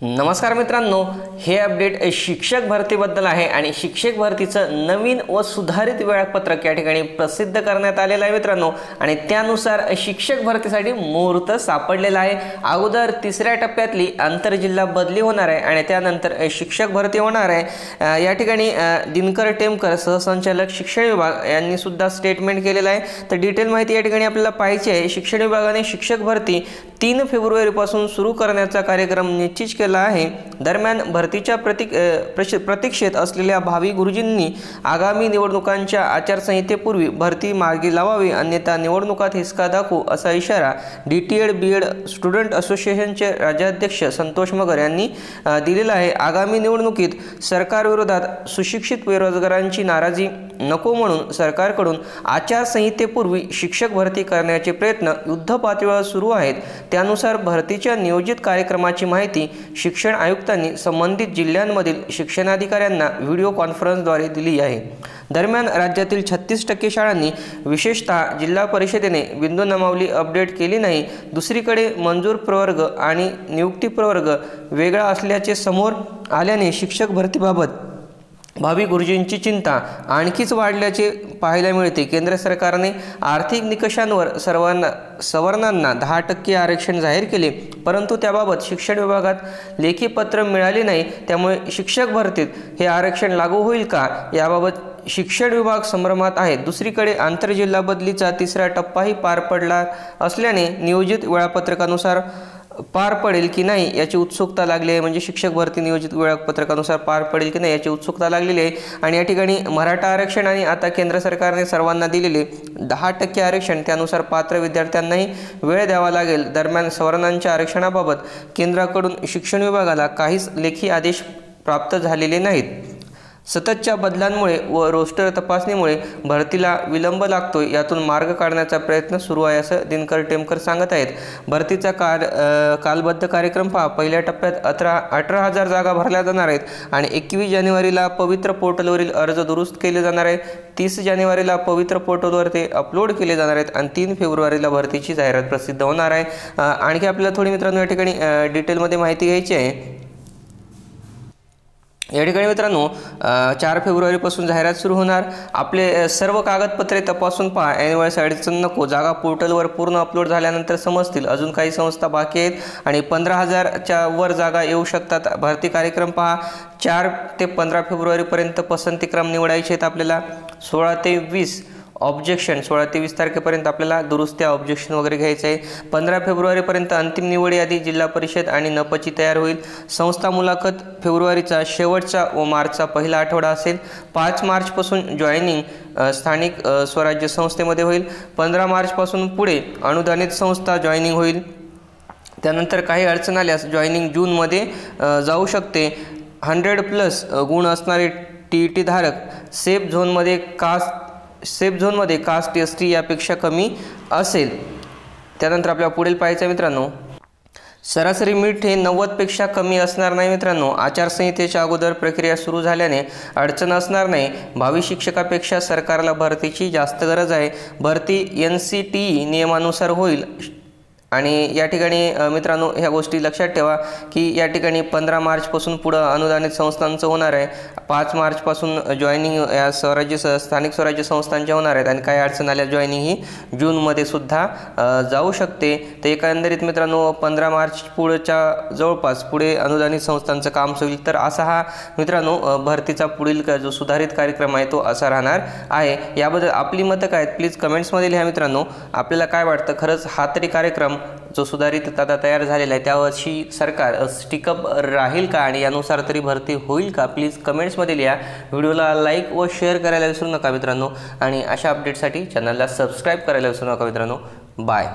नमस्कार मित्रांनो हे अपडेट शिक्षक भरतीबद्दल आहे आणि शिक्षक भरतीचं नवीन व सुधारित वेळापत्रक या ठिकाणी प्रसिद्ध करण्यात आलेलं आहे मित्रांनो. आणि त्यानुसार शिक्षक भरतीसाठी मुहूर्त सापडलेला आहे. अगोदर तिसऱ्या टप्प्यातली आंतरजिल्हा बदली होणार आहे आणि त्यानंतर शिक्षक भरती होणार आहे. या ठिकाणी दिनकर टेमकर सहसंचालक शिक्षण विभाग यांनी सुद्धा स्टेटमेंट केलेलं आहे. तर डिटेल माहिती या ठिकाणी आपल्याला पाहिजे आहे. शिक्षण विभागाने शिक्षक भरती तीन फेब्रुवारीपासून सुरू करण्याचा कार्यक्रम निश्चित केला आहे. दरम्यान भरतीच्या प्रतीक प्रश- प्रतीक्षेत असलेल्या भावी गुरुजींनी आगामी निवडणुकांच्या आचारसंहितेपूर्वी भरती मार्गी लावावी अन्यथा निवडणुकात हिसका दाखवू असा इशारा D T Ed B Ed student असोसिएशनचे राज्याध्यक्ष संतोष मगर यांनी दिलेला आहे. आगामी निवडणुकीत सरकारविरोधात सुशिक्षित बेरोजगारांची नाराजी नको म्हणून सरकारकडून आचारसंहितेपूर्वी शिक्षक भरती करण्याचे प्रयत्न युद्ध पातळीवर सुरू आहेत. त्यानुसार भरतीच्या नियोजित कार्यक्रमाची माहिती शिक्षण आयुक्तांनी संबंधित जिल्ह्यांमधील शिक्षणाधिकाऱ्यांना व्हिडिओ कॉन्फरन्सद्वारे दिली आहे. दरम्यान राज्यातील छत्तीस टक्के शाळांनी विशेषतः जिल्हा परिषदेने बिंदू नमावली अपडेट केली नाही दुसरीकडे मंजूर प्रवर्ग आणि नियुक्ती प्रवर्ग वेगळा असल्याचे समोर आल्याने शिक्षक भरतीबाबत भावी गुरुजींची चिंता आणखीच वाढल्याचे पाहायला मिळते. केंद्र सरकारने आर्थिक निकषांवर सर्वांना सवर्णांना दहा टक्के आरक्षण जाहीर केले परंतु त्याबाबत शिक्षण विभागात लेखी पत्र मिळाले नाही त्यामुळे शिक्षक भरतीत हे आरक्षण लागू होईल का? याबाबत शिक्षण विभाग संभ्रमात आहे. दुसरीकडे आंतरजिल्हा बदलीचा तिसरा टप्पाही पार पडला असल्याने नियोजित वेळापत्रकानुसार पार पडेल की नाही याची उत्सुकता लागली आहे. म्हणजे शिक्षक भरती नियोजित वेळापत्रकानुसार पार पडेल की नाही याची उत्सुकता लागलेली आहे. आणि या ठिकाणी मराठा आरक्षण आणि आता केंद्र सरकारने सर्वांना दिलेले दहा टक्के आरक्षण त्यानुसार पात्र विद्यार्थ्यांनाही वेळ द्यावा लागेल. दरम्यान सवर्णांच्या आरक्षणाबाबत केंद्राकडून शिक्षण विभागाला काहीच लेखी आदेश प्राप्त झालेले नाहीत. सततच्या बदलांमुळे व रोस्टर तपासणीमुळे भरतीला विलंब लागतो यातून मार्ग काढण्याचा प्रयत्न सुरू आहे असं दिनकर टेमकर सांगत आहेत. भरतीचा काल कालबद्ध कार्यक्रम पहा. पहिल्या टप्प्यात अठरा अठरा हजार जागा भरल्या जाणार आहेत आणि एकवीस जानेवारीला पवित्र पोर्टलवरील अर्ज दुरुस्त केले जाणार आहे तीस जानेवारीला पवित्र पोर्टलवर ते अपलोड केले जाणार आहेत आणि तीन फेब्रुवारीला भरतीची जाहिरात प्रसिद्ध होणार आहे. आणखी आपल्याला थोडी मित्रांनो या ठिकाणी डिटेलमध्ये माहिती घ्यायची आहे. या ठिकाणी मित्रांनो चार फेब्रुवारीपासून जाहिरात सुरू होणार. आपले सर्व कागदपत्रे तपासून पहा. ऐनवेळेस अडचण नको जागा पोर्टलवर पूर्ण अपलोड झाल्यानंतर समजतील. अजून काही संस्था बाकी आहेत. आणि पंधरा हजारच्या वर जागा येऊ शकतात. भरती कार्यक्रम पहा. चार ते पंधरा फेब्रुवारीपर्यंत पसंतीक्रम निवडायचे आहेत आपल्याला. सोळा ते वीस ऑब्जेक्शन सोळा ते वीस तारखेपर्यंत आपल्याला दुरुस्त्या ऑब्जेक्शन वगैरे घ्यायचं आहे. पंधरा फेब्रुवारीपर्यंत अंतिम निवड यादी जिल्हा परिषद आणि नपची तयार होईल. संस्था मुलाखत फेब्रुवारीचा शेवटचा व मार्चचा पहिला आठवडा असेल. पाच मार्चपासून जॉईनिंग स्थानिक स्वराज्य संस्थेमध्ये होईल. पंधरा मार्चपासून पुढे अनुदानित संस्था जॉईनिंग होईल. त्यानंतर काही अडचण आल्यास जॉईनिंग जूनमध्ये जाऊ शकते. हंड्रेड प्लस गुण असणारे टी ई टी धारक सेफ झोनमध्ये कास्ट सेफ झोनमध्ये कास्ट एस टी यापेक्षा कमी असेल. त्यानंतर आपल्याला पुढील पाहायचं आहे मित्रांनो. सरासरी मीठ हे नव्वदपेक्षा कमी असणार नाही मित्रांनो. आचारसंहितेच्या अगोदर प्रक्रिया सुरू झाल्याने अडचण असणार नाही. भावी शिक्षकापेक्षा सरकारला भरतीची जास्त गरज आहे. भरती एन सी टी ई नियमानुसार होईल. आणि या ठिकाणी मित्रांनो ह्या गोष्टी लक्षात ठेवा की या ठिकाणी पंधरा मार्चपासून पुढं अनुदानित संस्थांचं होणार आहे. पाच मार्चपासून जॉईनिंग या स्वराज्य स स्थानिक स्वराज्य संस्थांच्या होणार आहेत आणि काही अडचण आल्या जॉईनिंग ही जूनमध्ये सुद्धा जाऊ शकते. तर एकंदरीत मित्रांनो पंधरा मार्च पुढच्या जवळपास पुढे अनुदानित संस्थांचं काम होईल. तर असा हा मित्रांनो भरतीचा पुढील जो सुधारित कार्यक्रम आहे तो असा राहणार आहे. याबद्दल आपली मतं काय आहेत? प्लीज कमेंट्समध्ये लिहा मित्रांनो. आपल्याला काय वाटतं? खरंच हा तरी कार्यक्रम जो सुधारित आता तयार झालेला आहे त्यावर्षी सरकार स्टिकअप राहील का आणि यानुसार तरी भरती होईल का? प्लीज कमेंट्समध्ये लिहा. व्हिडिओला लाईक व शेअर करायला विसरू नका मित्रांनो. आणि अशा अपडेटसाठी चॅनलला सबस्क्राईब करायला विसरू नका मित्रांनो. बाय